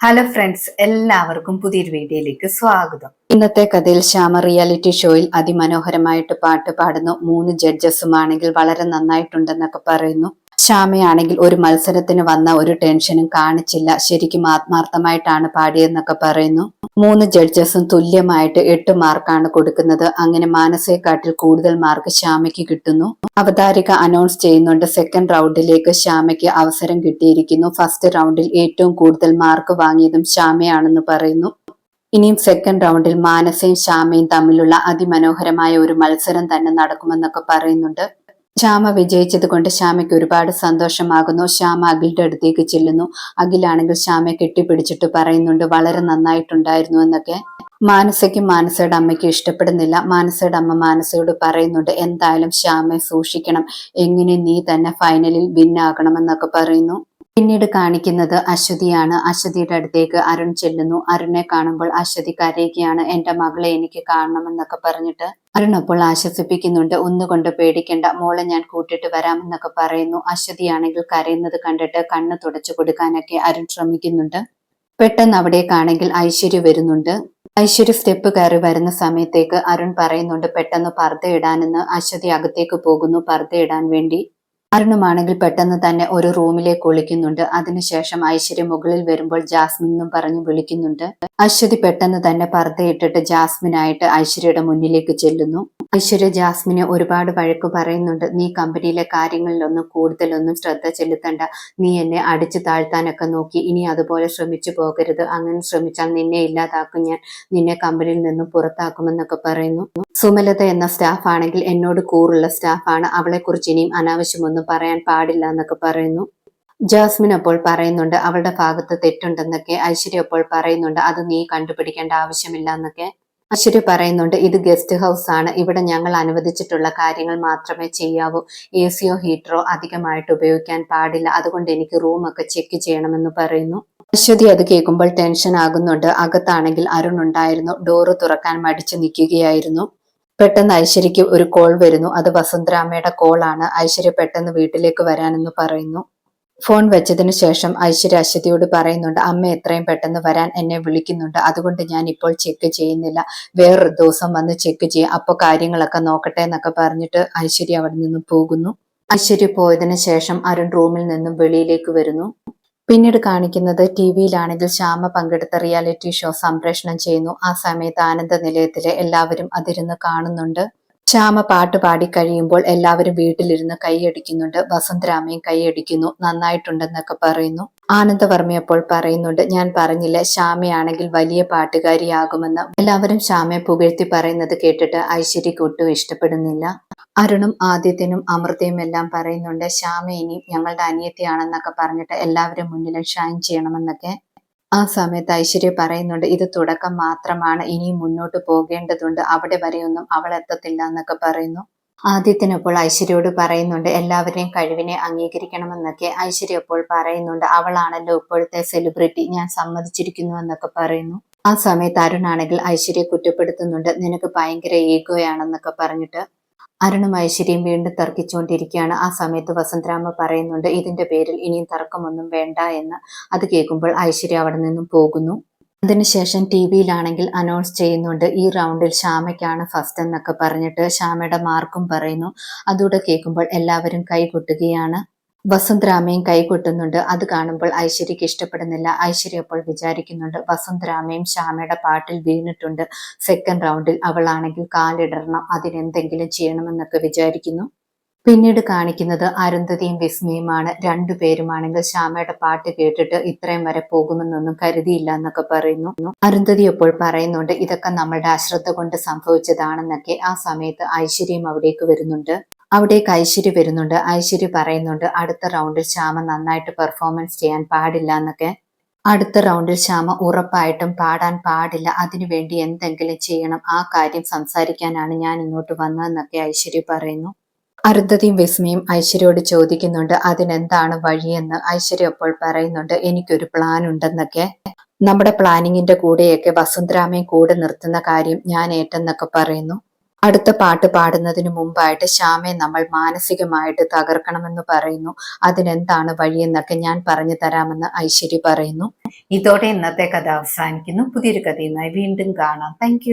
Hello friends എല്ലാവർക്കും പുതിയൊരു വീഡിയോയിലേക്ക് സ്വാഗതം. ഇന്നത്തെ കഥയിൽ ശ്യാമ റിയാലിറ്റി ഷോയിൽ അതിമനോഹരമായിട്ട് പാട്ട് പാടുന്നു മൂന്ന് ജഡ്ജസുമാണെങ്കിൽ വളരെ നന്നായിട്ടുണ്ടെന്നൊക്കെ പറയുന്നു. ശ്യാമയാണെങ്കിൽ ഒരു മത്സരത്തിന് വന്ന ഒരു ടെൻഷനും കാണിച്ചില്ല. ശരിക്കും ആത്മാർത്ഥമായിട്ടാണ് പാടിയെന്നൊക്കെ പറയുന്നു. മൂന്ന് ജഡ്ജസും തുല്യമായിട്ട് എട്ട് മാർക്കാണ് കൊടുക്കുന്നത്. അങ്ങനെ മാനസയെക്കാട്ടിൽ കൂടുതൽ മാർക്ക് ശ്യാമയ്ക്ക് കിട്ടുന്നു. അവതാരിക അനൗൺസ് ചെയ്യുന്നുണ്ട്. സെക്കൻഡ് റൗണ്ടിലേക്ക് ശ്യാമയ്ക്ക് അവസരം കിട്ടിയിരിക്കുന്നു. ഫസ്റ്റ് റൗണ്ടിൽ ഏറ്റവും കൂടുതൽ മാർക്ക് വാങ്ങിയതും ശ്യാമയാണെന്ന് പറയുന്നു. ഇനിയും സെക്കൻഡ് റൗണ്ടിൽ മാനസയും ശ്യാമയും തമ്മിലുള്ള അതിമനോഹരമായ ഒരു മത്സരം തന്നെ നടക്കുമെന്നൊക്കെ പറയുന്നുണ്ട്. ശ്യാമ വിജയിച്ചത് കൊണ്ട് ശ്യാമയ്ക്ക് ഒരുപാട് സന്തോഷമാകുന്നു. ശ്യാമ അഖിലിന്റെ അടുത്തേക്ക് ചെല്ലുന്നു. അഖിലാണെങ്കിൽ ശ്യാമയെ കെട്ടിപ്പിടിച്ചിട്ട് പറയുന്നുണ്ട് വളരെ നന്നായിട്ടുണ്ടായിരുന്നു എന്നൊക്കെ. മാനസയ്ക്കും മാനസയുടെ അമ്മയ്ക്ക് ഇഷ്ടപ്പെടുന്നില്ല. മാനസയുടെ അമ്മ മാനസയോട് പറയുന്നുണ്ട് എന്തായാലും ശ്യാമയെ സൂക്ഷിക്കണം. എങ്ങനെ നീ തന്നെ ഫൈനലിൽ ഭിന്നാകണമെന്നൊക്കെ പറയുന്നു. പിന്നീട് കാണിക്കുന്നത് അശ്വതിയാണ്. അശ്വതിയുടെ അടുത്തേക്ക് അരുൺ ചെല്ലുന്നു. അരുണിനെ കാണുമ്പോൾ അശ്വതി കരയുകയാണ് എന്റെ മകളെ എനിക്ക് കാണണമെന്നൊക്കെ പറഞ്ഞിട്ട് അരുൺ അപ്പോൾ ആശ്വസിപ്പിക്കുന്നുണ്ട് ഒന്നുകൊണ്ട് പേടിക്കേണ്ട മോളെ ഞാൻ കൂട്ടിട്ട് വരാമെന്നൊക്കെ പറയുന്നു. അശ്വതിയാണെങ്കിൽ കരയുന്നത് കണ്ടിട്ട് കണ്ണ് തുടച്ചു കൊടുക്കാനൊക്കെ അരുൺ ശ്രമിക്കുന്നുണ്ട്. പെട്ടെന്ന് അവിടേക്കാണെങ്കിൽ ഐശ്വര്യ വരുന്നുണ്ട്. ഐശ്വര്യ സ്റ്റെപ്പ് കയറി വരുന്ന സമയത്തേക്ക് അരുൺ പറയുന്നുണ്ട് പെട്ടെന്ന് പർദ്ദ ഇടാനെന്ന് അശ്വതി അകത്തേക്ക് പോകുന്നു പർദ്ദ ഇടാൻ വേണ്ടി. അരുണുമാണെങ്കിൽ പെട്ടെന്ന് തന്നെ ഒരു റൂമിലേക്ക് ഒളിക്കുന്നുണ്ട്. അതിനുശേഷം ഐശ്വര്യ മുകളിൽ വരുമ്പോൾ ജാസ്മിൻ എന്നും പറഞ്ഞു വിളിക്കുന്നുണ്ട്. അശ്വതി പെട്ടെന്ന് തന്നെ പർദ്ദയിട്ടിട്ട് ജാസ്മിനായിട്ട് ഐശ്വര്യയുടെ മുന്നിലേക്ക് ചെല്ലുന്നു. ഐശ്വര്യ ജാസ്മിന് ഒരുപാട് വഴക്ക് പറയുന്നുണ്ട്. നീ കമ്പനിയിലെ കാര്യങ്ങളിലൊന്നും കൂടുതലൊന്നും ശ്രദ്ധ ചെലുത്തണ്ട. നീ എന്നെ അടിച്ചു താഴ്ത്താനൊക്കെ നോക്കി. ഇനി അതുപോലെ ശ്രമിച്ചു പോകരുത്. അങ്ങനെ ശ്രമിച്ചാൽ നിന്നെ ഇല്ലാതാക്കും ഞാൻ. നിന്നെ കമ്പനിയിൽ നിന്നും പുറത്താക്കുമെന്നൊക്കെ പറയുന്നു. സുമലത എന്ന സ്റ്റാഫ് ആണെങ്കിൽ എന്നോട് കൂറുള്ള സ്റ്റാഫാണ് അവളെ കുറിച്ച് ഇനിയും അനാവശ്യമൊന്നും പറയാൻ പാടില്ല എന്നൊക്കെ പറയുന്നു. ജാസ്മിൻ അപ്പോൾ പറയുന്നുണ്ട് അവളുടെ ഭാഗത്ത് തെറ്റുണ്ടെന്നൊക്കെ. ഐശ്വര്യ അപ്പോൾ പറയുന്നുണ്ട് അത് നീ കണ്ടുപിടിക്കേണ്ട ആവശ്യമില്ല എന്നൊക്കെ. ഐശ്വര്യ പറയുന്നുണ്ട് ഇത് ഗസ്റ്റ് ഹൗസ് ആണ്. ഇവിടെ ഞങ്ങൾ അനുവദിച്ചിട്ടുള്ള കാര്യങ്ങൾ മാത്രമേ ചെയ്യാവൂ. എ സിയോ ഹീറ്ററോ അധികമായിട്ട് ഉപയോഗിക്കാൻ പാടില്ല. അതുകൊണ്ട് എനിക്ക് റൂമൊക്കെ ചെക്ക് ചെയ്യണമെന്ന് പറയുന്നു. അശ്വതി അത് കേൾക്കുമ്പോൾ ടെൻഷൻ ആകുന്നുണ്ട്. അകത്താണെങ്കിൽ അരുൺ ഉണ്ടായിരുന്നു. ഡോറ് തുറക്കാൻ മടിച്ചു നിൽക്കുകയായിരുന്നു. പെട്ടെന്ന് ഐശ്വര്യയ്ക്ക് ഒരു കോൾ വരുന്നു. അത് വസുന്ധരാമ്മയുടെ കോളാണ് ഐശ്വര്യ പെട്ടെന്ന് വീട്ടിലേക്ക് വരാനെന്ന് പറയുന്നു. ഫോൺ വെച്ചതിന് ശേഷം ഐശ്വര്യ അശ്വതിയോട് പറയുന്നുണ്ട് അമ്മ എത്രയും പെട്ടെന്ന് വരാൻ എന്നെ വിളിക്കുന്നുണ്ട്. അതുകൊണ്ട് ഞാൻ ഇപ്പോൾ ചെക്ക് ചെയ്യുന്നില്ല. വേറൊരു ദിവസം വന്ന് ചെക്ക് ചെയ്യാം. അപ്പോൾ കാര്യങ്ങളൊക്കെ നോക്കട്ടെ എന്നൊക്കെ പറഞ്ഞിട്ട് ഐശ്വര്യ അവിടെ നിന്ന് പോകുന്നു. ഐശ്വര്യ പോയതിനു ശേഷം അരുൺ റൂമിൽ നിന്നും വെളിയിലേക്ക് വരുന്നു. പിന്നീട് കാണിക്കുന്നത് ടി വിയിലാണെങ്കിൽ ശ്യാമ പങ്കെടുത്ത റിയാലിറ്റി ഷോ സംപ്രേഷണം ചെയ്യുന്നു. ആ സമയത്ത് ആനന്ദ നിലയത്തിലെ എല്ലാവരും അതിരുന്ന് കാണുന്നുണ്ട്. ശ്യാമ പാട്ട് പാടി കഴിയുമ്പോൾ എല്ലാവരും വീട്ടിലിരുന്ന് കൈയടിക്കുന്നുണ്ട്. വസന്തരാമയും കൈയടിക്കുന്നു. നന്നായിട്ടുണ്ടെന്നൊക്കെ പറയുന്നു. ആനന്ദവർമ്മ അപ്പോൾ പറയുന്നുണ്ട് ഞാൻ പറഞ്ഞില്ല ശ്യാമയാണെങ്കിൽ വലിയ പാട്ടുകാരിയാകുമെന്ന്. എല്ലാവരും ശ്യാമയെ പുകഴ്ത്തി പറയുന്നത് കേട്ടിട്ട് ഐശ്വര്യക്ക് ഒട്ടും ഇഷ്ടപ്പെടുന്നില്ല. അരുണും ആദിത്യനും അമൃതയും എല്ലാം പറയുന്നുണ്ട് ശ്യാമ ഇനിയും ഞങ്ങളുടെ അനിയത്തിയാണെന്നൊക്കെ പറഞ്ഞിട്ട് എല്ലാവരും മുന്നിലും ഷൈൻ ചെയ്യണമെന്നൊക്കെ. ആ സമയത്ത് ഐശ്വര്യ പറയുന്നുണ്ട് ഇത് തുടക്കം മാത്രമാണ്. ഇനിയും മുന്നോട്ട് പോകേണ്ടതുണ്ട്. അവിടെ വരെയൊന്നും അവൾ എത്തത്തില്ല എന്നൊക്കെ പറയുന്നു. ആദ്യത്തിനപ്പോൾ ഐശ്വര്യയോട് പറയുന്നുണ്ട് എല്ലാവരെയും കഴിവിനെ അംഗീകരിക്കണമെന്നൊക്കെ ഐശ്വര്യ അപ്പോൾ പറയുന്നുണ്ട്. അവളാണല്ലോ ഇപ്പോഴത്തെ സെലിബ്രിറ്റി ഞാൻ സമ്മതിച്ചിരിക്കുന്നു എന്നൊക്കെ പറയുന്നു. ആ സമയത്ത് അരുണാണെങ്കിൽ ഐശ്വര്യ കുറ്റപ്പെടുത്തുന്നുണ്ട്. നിനക്ക് ഭയങ്കര ഈഗോയാണെന്നൊക്കെ പറഞ്ഞിട്ട് അരുണും ഐശ്വര്യം വീണ്ടും തർക്കിച്ചുകൊണ്ടിരിക്കുകയാണ്. ആ സമയത്ത് വസന്തരാമ പറയുന്നുണ്ട് ഇതിന്റെ പേരിൽ ഇനിയും തർക്കമൊന്നും വേണ്ട എന്ന്. അത് കേൾക്കുമ്പോൾ ഐശ്വര്യ അവിടെ നിന്നും പോകുന്നു. അതിനുശേഷം ടി വിയിലാണെങ്കിൽ അനൗൺസ് ചെയ്യുന്നുണ്ട് ഈ റൗണ്ടിൽ ശ്യാമയ്ക്കാണ് ഫസ്റ്റ് എന്നൊക്കെ പറഞ്ഞിട്ട് ശ്യാമയുടെ മാർക്കും പറയുന്നു. അതുകൂടെ കേൾക്കുമ്പോൾ എല്ലാവരും കൈകൊട്ടുകയാണ് വസുന്ധരാമയും കൈകൊട്ടുന്നുണ്ട്. അത് കാണുമ്പോൾ ഐശ്വര്യക്ക് ഇഷ്ടപ്പെടുന്നില്ല. ഐശ്വര്യ അപ്പോൾ വിചാരിക്കുന്നുണ്ട് വസുന്ധരാമയും ശ്യാമയുടെ പാട്ടിൽ വീണിട്ടുണ്ട്. സെക്കൻഡ് റൗണ്ടിൽ അവളാണെങ്കിൽ കാലിടണം അതിനെന്തെങ്കിലും ചെയ്യണമെന്നൊക്കെ വിചാരിക്കുന്നു. പിന്നീട് കാണിക്കുന്നത് അരുന്ധതിയും വിസ്മയുമാണ്. രണ്ടുപേരുമാണെങ്കിൽ ശ്യാമയുടെ പാട്ട് കേട്ടിട്ട് ഇത്രയും വരെ പോകുമെന്നൊന്നും കരുതിയില്ല എന്നൊക്കെ പറയുന്നു. അരുന്ധതി അപ്പോൾ പറയുന്നുണ്ട് ഇതൊക്കെ നമ്മളുടെ അശ്രദ്ധ കൊണ്ട് സംഭവിച്ചതാണെന്നൊക്കെ. ആ സമയത്ത് ഐശ്വര്യം അവിടേക്ക് വരുന്നുണ്ട്. അവിടേക്ക് ഐശ്വര്യ വരുന്നുണ്ട്. ഐശ്വര്യ പറയുന്നുണ്ട് അടുത്ത റൗണ്ടിൽ ശ്യാമ നന്നായിട്ട് പെർഫോമൻസ് ചെയ്യാൻ പാടില്ല എന്നൊക്കെ. അടുത്ത റൗണ്ടിൽ ശ്യാമ ഉറപ്പായിട്ടും പാടാൻ പാടില്ല. അതിനുവേണ്ടി എന്തെങ്കിലും ചെയ്യണം. ആ കാര്യം സംസാരിക്കാനാണ് ഞാൻ ഇങ്ങോട്ട് വന്നതെന്നൊക്കെ ഐശ്വര്യ പറയുന്നു. അരുന്ധതിയും വിസ്മയും ഐശ്വര്യോട് ചോദിക്കുന്നുണ്ട് അതിനെന്താണ് വഴിയെന്ന്? ഐശ്വര്യ അപ്പോൾ പറയുന്നുണ്ട് എനിക്കൊരു പ്ലാൻ ഉണ്ടെന്നൊക്കെ. നമ്മുടെ പ്ലാനിങ്ങിന്റെ കൂടെയൊക്കെ വസുന്ധരാമയും കൂടെ നിർത്തുന്ന കാര്യം ഞാൻ ഏറ്റെന്നൊക്കെ പറയുന്നു. അടുത്ത പാട്ട് പാടുന്നതിന് മുമ്പായിട്ട് ശ്യാമയെ നമ്മൾ മാനസികമായിട്ട് തകർക്കണമെന്ന് പറയുന്നു. അതിനെന്താണ് വഴിയെന്നൊക്കെ ഞാൻ പറഞ്ഞു തരാമെന്ന് ഐശ്വര്യ പറയുന്നു. ഇതോടെ ഇന്നത്തെ കഥ അവസാനിക്കുന്നു. പുതിയൊരു കഥയുമായി വീണ്ടും കാണാം. താങ്ക്